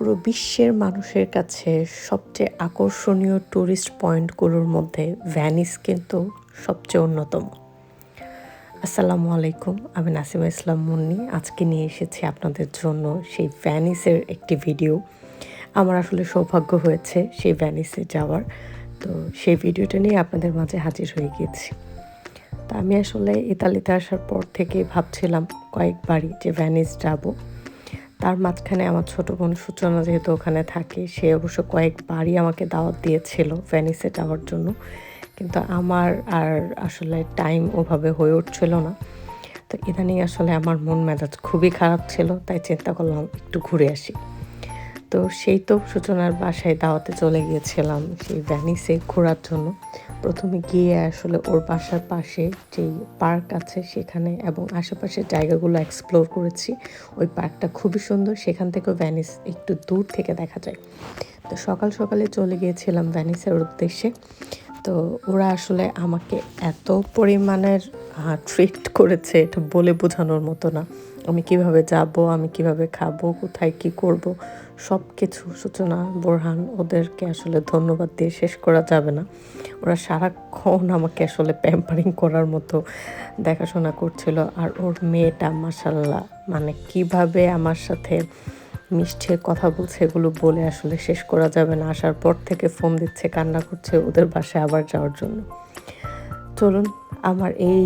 পুরো বিশ্বের মানুষের কাছে সবচেয়ে আকর্ষণীয় ট্যুরিস্ট পয়েন্টগুলোর মধ্যে ভ্যানিস কিন্তু সবচেয়ে অন্যতম। আসসালামু আলাইকুম, আমি নাসিমা ইসলাম মুন্নি। আজকে নিয়ে এসেছি আপনাদের জন্য সেই ভ্যানিসের একটি ভিডিও আমার আসলে সৌভাগ্য হয়েছে সেই ভ্যানিসে যাওয়ার। তো সেই ভিডিওটা নিয়ে আপনাদের মাঝে হাজির হয়ে গিয়েছি। তা আমি আসলে ইতালিতে আসার পর থেকে ভাবছিলাম কয়েকবারই যে ভ্যানিস যাব। তার মাঝখানে আমার ছোট বোন সূচনা যেহেতু ওখানে থাকে, সে অবশ্য কয়েকবারই আমাকে দাওয়াত দিয়েছিল ভ্যানিসে যাওয়ার জন্য। কিন্তু আমার আর আসলে টাইম ওভাবে হয়ে উঠছিল না। তো ইদানিং আসলে আমার মন মেজাজ খুবই খারাপ ছিল, তাই চিন্তা করলাম একটু ঘুরে আসি। তো সেই তো সূচনার বাসায় দাওয়াতে চলে গিয়েছিলাম সেই ভ্যানিসে ঘোরার জন্য। প্রথমে গিয়ে আসলে ওর বাসার পাশে যেই পার্ক আছে সেখানে এবং আশেপাশের জায়গাগুলো এক্সপ্লোর করেছি। ওই পার্কটা খুবই সুন্দর, সেখান থেকেও ভ্যানিস একটু দূর থেকে দেখা যায়। তো সকাল সকালে চলে গিয়েছিলাম ভ্যানিসের উদ্দেশ্যে। তো ওরা আসলে আমাকে এত পরিমাণের ট্রিট করেছে এটা বলে বোঝানোর মতো না। আমি কীভাবে যাব, আমি কীভাবে খাব, কোথায় কি করব সব কিছু সূচনা বোরহান ওদেরকে আসলে ধন্যবাদ দিয়ে শেষ করা যাবে না। ওরা সারাক্ষণ আমাকে আসলে প্যাম্পারিং করার মতো দেখাশোনা করছিল। আর ওর মেয়েটা মাসাল্লাহ মানে কীভাবে আমার সাথে মিষ্টি কথা বলছে, এগুলো বলে আসলে শেষ করা যাবে না। আসার পর থেকে ফোন দিচ্ছে, কান্না করছে ওদের বাসায় আবার যাওয়ার জন্য। চলুন, আমার এই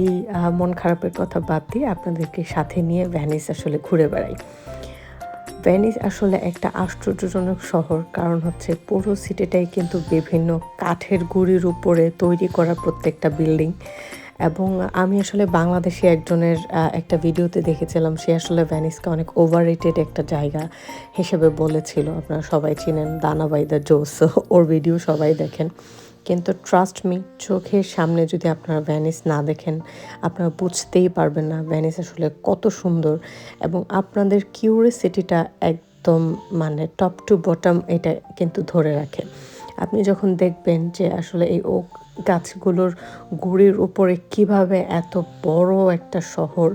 মন খারাপের কথা বাদ দিয়ে আপনাদেরকে সাথে নিয়ে ভ্যানিস আসলে ঘুরে বেড়াই। ভ্যানিস আসলে একটা আশ্চর্যজনক শহর, কারণ হচ্ছে পুরো সিটিটাই কিন্তু বিভিন্ন কাঠের গুড়ির উপরে তৈরি করা প্রত্যেকটা বিল্ডিং। এবং আমি আসলে বাংলাদেশে একজনের একটা ভিডিওতে দেখেছিলাম, সে আসলে ভ্যানিসকে অনেক ওভার একটা জায়গা হিসেবে বলেছিল। আপনারা সবাই চিনেন দানাবাই দ্য জোস, ওর ভিডিও সবাই দেখেন। কিন্তু ট্রাস্ট মি চোখের সামনে যদি আপনারা ভ্যানিস না দেখেন, আপনারা বুঝতেই পারবেন না ভ্যানিস আসলে কত সুন্দর এবং আপনাদের কিউরিয়াসিটিটা একদম মানে টপ টু বটম এটা কিন্তু ধরে রাখে। আপনি যখন দেখবেন যে আসলে এই ওক গাছগুলোর গুড়ির উপরে কীভাবে এত বড় একটা শহর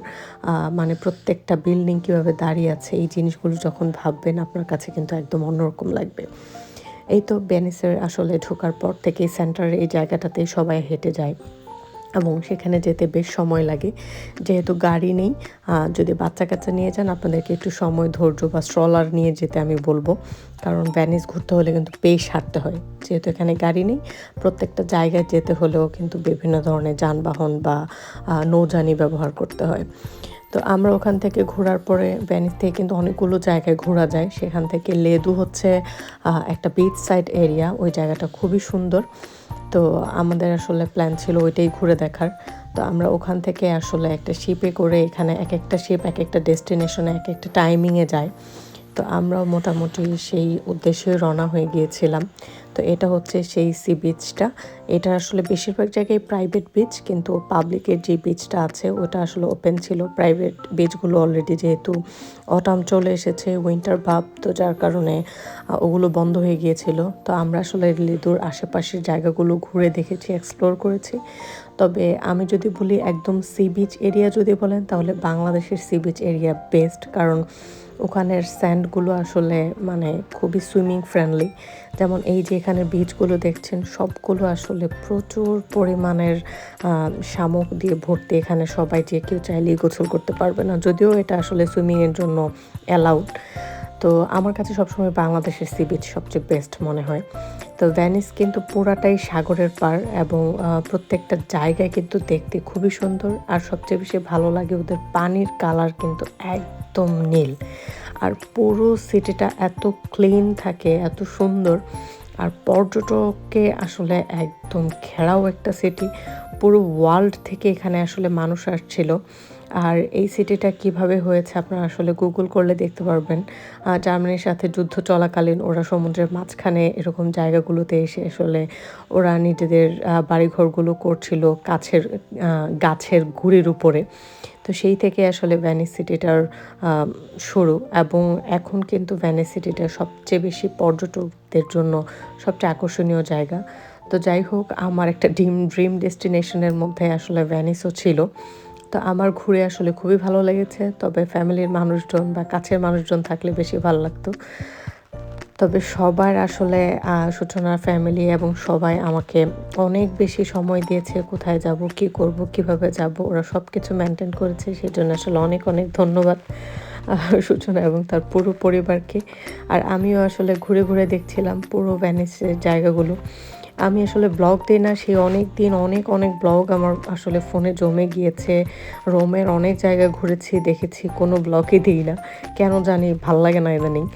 মানে প্রত্যেকটা বিল্ডিং কীভাবে দাঁড়িয়ে আছে, এই জিনিসগুলো যখন ভাববেন আপনার কাছে কিন্তু একদম অন্যরকম লাগবে। এই তো বেনিসের আসলে ঢোকার পর থেকেই সেন্টারের এই জায়গাটাতেই সবাই হেঁটে যায় এবং সেখানে যেতে বেশ সময় লাগে। যেহেতু গাড়ি নেই যদি বাচ্চা কাচ্চা নিয়ে যান, আপনাদেরকে একটু সময়, ধৈর্য বা স্ট্রলার নিয়ে যেতে আমি বলব। কারণ ভ্যানিস ঘুরতে হলে কিন্তু বেশ হাঁটতে হয়। যেহেতু এখানে গাড়ি নেই, প্রত্যেকটা জায়গায় যেতে হলেও কিন্তু বিভিন্ন ধরনের যানবাহন বা নৌজানি ব্যবহার করতে হয়। তো আমরা ওখান থেকে ঘোরার পরে ভ্যানিস থেকে কিন্তু অনেকগুলো জায়গায় ঘোরা যায়। সেখান থেকে লেদু হচ্ছে একটা বিচ সাইড এরিয়া ওই জায়গাটা খুবই সুন্দর। তো আমাদের আসলে প্ল্যান ছিল ওইটাই ঘুরে দেখার। তো আমরা ওখান থেকে আসলে একটা শিপে করে এখানে এক একটা শিপ এক একটা ডেস্টিনেশনে এক একটা টাইমিংয়ে যায় তো আমরাও মোটামুটি সেই উদ্দেশ্যে রওনা হয়ে গিয়েছিলাম। তো এটা হচ্ছে সেই সি বিচটা এটা আসলে বেশিরভাগ জায়গায় প্রাইভেট বিচ কিন্তু পাবলিকের যে বিচটা আছে, ওটা আসলে ওপেন ছিল। প্রাইভেট বিচগুলো অলরেডি যেহেতু অটাম চলে এসেছে উইন্টার ভাব, তো যার কারণে ওগুলো বন্ধ হয়ে গিয়েছিল। তো আমরা আসলে লিদুর আশেপাশের জায়গাগুলো ঘুরে দেখেছি এক্সপ্লোর করেছি। তবে আমি যদি বলি একদম সি বিচ এরিয়া যদি বলেন, তাহলে বাংলাদেশের সি বিচ এরিয়া বেস্ট কারণ ওখানের স্যান্ডগুলো আসলে মানে খুবই সুইমিং ফ্রেন্ডলি। যেমন এই যে এখানে বিচগুলো দেখছেন, সবগুলো আসলে প্রচুর পরিমাণের শামুক দিয়ে ভর্তি। এখানে সবাই যে কেউ চাইলেই গোসল করতে পারবে না, যদিও এটা আসলে সুইমিংয়ের জন্য অ্যালাউড। তো আমার কাছে সবসময় বাংলাদেশের সি বিচ সবচেয়ে বেস্ট মনে হয়। তো ভ্যানিস কিন্তু পুরাটাই সাগরের পার এবং প্রত্যেকটা জায়গায় কিন্তু দেখতে খুবই সুন্দর। আর সবচেয়ে বেশি ভালো লাগে ওদের পানির কালার কিন্তু একদম নীল। আর পুরো সিটিটা এত ক্লিন থাকে, এত সুন্দর। আর পর্যটককে আসলে একদম ঘেরাও একটা সিটি পুরো ওয়ার্ল্ড থেকে এখানে আসলে মানুষ আসছিল। আর এই সিটিটা কীভাবে হয়েছে আপনারা আসলে গুগল করলে দেখতে পারবেন। জার্মানির সাথে যুদ্ধ চলাকালীন ওরা সমুদ্রের মাঝখানে এরকম জায়গাগুলোতে এসে আসলে ওরা নিজেদের বাড়িঘরগুলো করছিল কাছের গাছের গুড়ির উপরে। তো সেই থেকে আসলে ভ্যানিস সিটিটার শুরু। এবং এখন কিন্তু ভ্যানিস সিটিটা সবচেয়ে বেশি পর্যটকদের জন্য সবচেয়ে আকর্ষণীয় জায়গা। তো যাই হোক, আমার একটা ড্রিম ড্রিম ডেস্টিনেশনের মধ্যে আসলে ভ্যানিসও ছিল। তো আমার ঘুরে আসলে খুবই ভালো লেগেছে, তবে ফ্যামিলির মানুষজন বা কাছের মানুষজন থাকলে বেশি ভালো লাগতো। তবে সবার আসলে সূচনার ফ্যামিলি এবং সবাই আমাকে অনেক বেশি সময় দিয়েছে, কোথায় যাব, কি করব, কীভাবে যাব, ওরা সব কিছু মেনটেন করেছে সেই জন্য আসলে অনেক অনেক ধন্যবাদ সূচনা এবং তার পুরো পরিবারকে। আর আমিও আসলে ঘুরে ঘুরে দেখছিলাম পুরো ভ্যানিসের জায়গাগুলো। আমি আসলে ব্লগ দিই না, সে অনেক দিন, অনেক অনেক ব্লগ আমার আসলে ফোনে জমে গিয়েছে। রোমের অনেক জায়গা ঘুরেছি, দেখেছি, কোনো ব্লগই দিই না। কেন জানি ভালো লাগে না ইদানিং।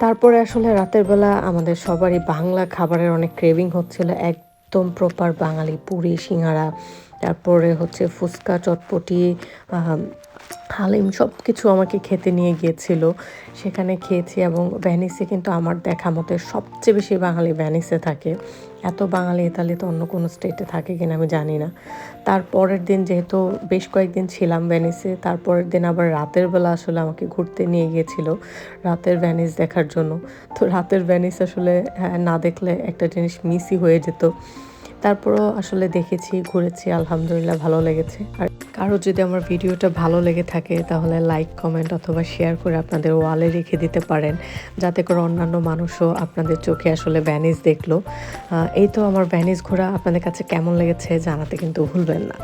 তারপরে আসলে রাতের বেলা আমাদের সবারই বাংলা খাবারের অনেক ক্রেভিং হচ্ছিল, একদম প্রপার বাঙালি পুরি, সিঙ্গারা তারপরে হচ্ছে ফুচকা চটপটি হালিম সব কিছু আমাকে খেতে নিয়ে গিয়েছিল। সেখানে খেয়েছি এবং ভ্যানিসে কিন্তু আমার দেখা মতে সবচেয়ে বেশি বাঙালি ভ্যানিসে থাকে। এত বাঙালি ইতালিতে অন্য কোনো স্টেটে থাকে কিনা আমি জানি না। তারপরের দিন যেহেতু বেশ কয়েকদিন ছিলাম ভ্যানিসে তারপরের দিন আবার রাতের বেলা আসলে আমাকে ঘুরতে নিয়ে গিয়েছিল রাতের ভ্যানিস দেখার জন্য। তো রাতের ভ্যানিস আসলে হ্যাঁ, না দেখলে একটা জিনিস মিসই হয়ে যেত। তারপরও আসলে দেখেছি, ঘুরেছি, আলহামদুলিল্লাহ ভালো লেগেছে। আর কারও যদি আমার ভিডিওটা ভালো লেগে থাকে, তাহলে লাইক কমেন্ট অথবা শেয়ার করে আপনাদের ওয়ালে রেখে দিতে পারেন। যাতে করে অন্যান্য মানুষও আপনাদের চোখে আসলে ভ্যানিস দেখল। এই তো আমার ভ্যানিস ঘোরা আপনাদের কাছে কেমন লেগেছে জানাতে কিন্তু ভুলবেন না।